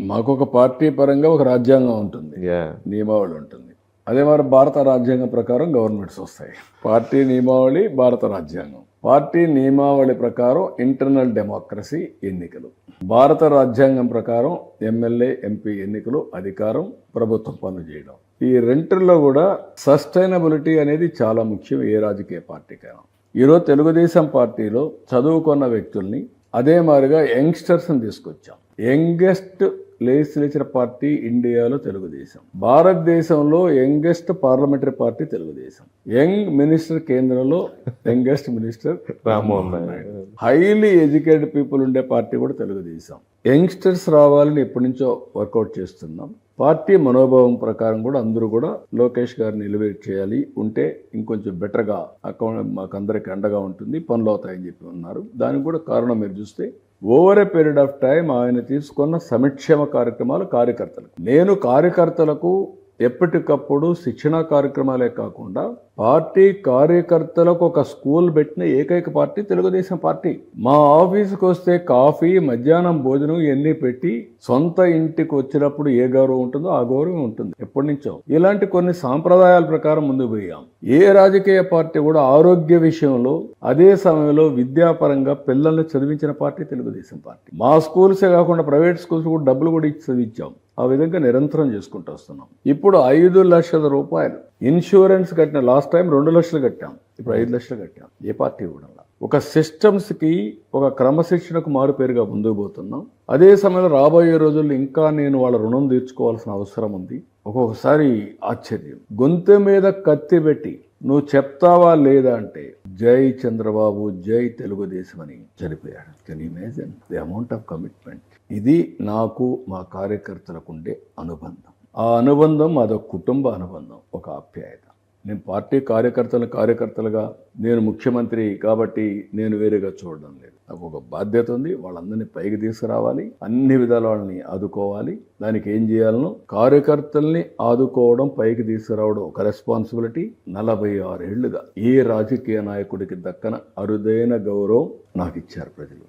మాకు ఒక పార్టీ పరంగా ఒక రాజ్యాంగం ఉంటుంది. నియమావళి ఉంటుంది. అదే మరి భారత రాజ్యాంగం ప్రకారం గవర్నమెంట్స్ వస్తాయి. పార్టీ నియమావళి భారత రాజ్యాంగం. పార్టీ నియమావళి ప్రకారం ఇంటర్నల్ డెమోక్రసీ ఎన్నికలు. భారత రాజ్యాంగం ప్రకారం ఎమ్మెల్యే ఎంపీ ఎన్నికలు అధికారం ప్రభుత్వం పనులు చేయడం. ఈ రెంటిల్లో కూడా సస్టైనబిలిటీ అనేది చాలా ముఖ్యం ఏ రాజకీయ పార్టీకైనా. ఈరోజు తెలుగుదేశం పార్టీలో చదువుకున్న వ్యక్తుల్ని అదే మాదిరిగా యంగ్స్టర్స్ని తీసుకొచ్చాం. యంగెస్ట్ లేజిస్లేచర్ పార్టీ ఇండియాలో తెలుగుదేశం. భారతదేశంలో youngest parliamentary party Telugu Desam. Young minister కేంద్రంలో youngest minister Rammohan Naidu. Highly educated people ఉండే పార్టీ కూడా తెలుగుదేశం. యంగ్స్టర్స్ రావాలని ఎప్పటి నుంచో వర్కౌట్ చేస్తున్నాం. పార్టీ మనోభావం ప్రకారం కూడా అందరూ కూడా లోకేష్ గారిని ఎలివేట్ చేయాలి. ఉంటే ఇంకొంచెం బెటర్గా అకౌంట్ మాకు అందరికి అండగా ఉంటుంది. పనులు అవుతాయని చెప్పి ఉన్నారు. దానికి కూడా కారణం మీరు చూస్తే over a period of time ఆయన తీసుకున్న సంక్షేమ కార్యక్రమాలు కార్యకర్తలకు. నేను కార్యకర్తలకు ఎప్పటికప్పుడు శిక్షణా కార్యక్రమాలే కాకుండా పార్టీ కార్యకర్తలకు ఒక స్కూల్ పెట్టిన ఏకైక పార్టీ తెలుగుదేశం పార్టీ. మా ఆఫీసుకు వస్తే కాఫీ మధ్యాహ్నం భోజనం ఇవన్నీ పెట్టి సొంత ఇంటికి వచ్చినప్పుడు ఏ గౌరవం ఉంటుందో ఆ గౌరవం ఉంటుంది ఎప్పటి నుంచో. ఇలాంటి కొన్ని సాంప్రదాయాల ప్రకారం ముందుకు పోయాం. ఏ రాజకీయ పార్టీ కూడా ఆరోగ్య విషయంలో అదే సమయంలో విద్యాపరంగా పిల్లల్ని చదివించిన పార్టీ తెలుగుదేశం పార్టీ. మా స్కూల్సే కాకుండా ప్రైవేట్ స్కూల్స్ కూడా డబ్బులు కూడా ఇచ్చి చదివించాం. ఆ విధంగా నిరంతరం చేసుకుంటూ వస్తున్నాం. ఇప్పుడు ఐదు లక్షల రూపాయలు. ఇన్సూరెన్స్ కట్టిన లాస్ట్ టైం రెండు లక్షలు కట్టాం. ఇప్పుడు ఐదు లక్షలు కట్టాం. ఏ పార్టీ కూడా ఒక సిస్టమ్స్కి ఒక క్రమశిక్షణకు మారుపేరుగా ముందుకు పోతున్నాం. అదే సమయంలో రాబోయే రోజుల్లో ఇంకా నేను వాళ్ళ రుణం తీర్చుకోవాల్సిన అవసరం ఉంది. ఒక్కొక్కసారి ఆశ్చర్యం. గొంతు మీద కత్తి పెట్టి నువ్వు చెప్తావా లేదా? అంటే జై చంద్రబాబు జై తెలుగుదేశం అని చనిపోయాడు can imagine the amount of commitment ఇది నాకు మా కార్యకర్తలకు ఉండే అనుబంధం. ఆ అనుబంధం అదొక కుటుంబ అనుబంధం ఒక ఆప్యాయత. నేను పార్టీ కార్యకర్తల కార్యకర్తలుగా నేను ముఖ్యమంత్రి కాబట్టి నేను వేరేగా చూడడం లేదు. నాకు ఒక బాధ్యత ఉంది వాళ్ళందరినీ పైకి తీసుకురావాలి అన్ని విధాల వాళ్ళని ఆదుకోవాలి. దానికి ఏం చేయాలనో కార్యకర్తల్ని ఆదుకోవడం పైకి తీసుకురావడం ఒక రెస్పాన్సిబిలిటీ నలభై ఆరేళ్ళుగా ఏ రాజకీయ నాయకుడికి దక్కన అరుదైన గౌరవం నాకు ఇచ్చారు ప్రజలు.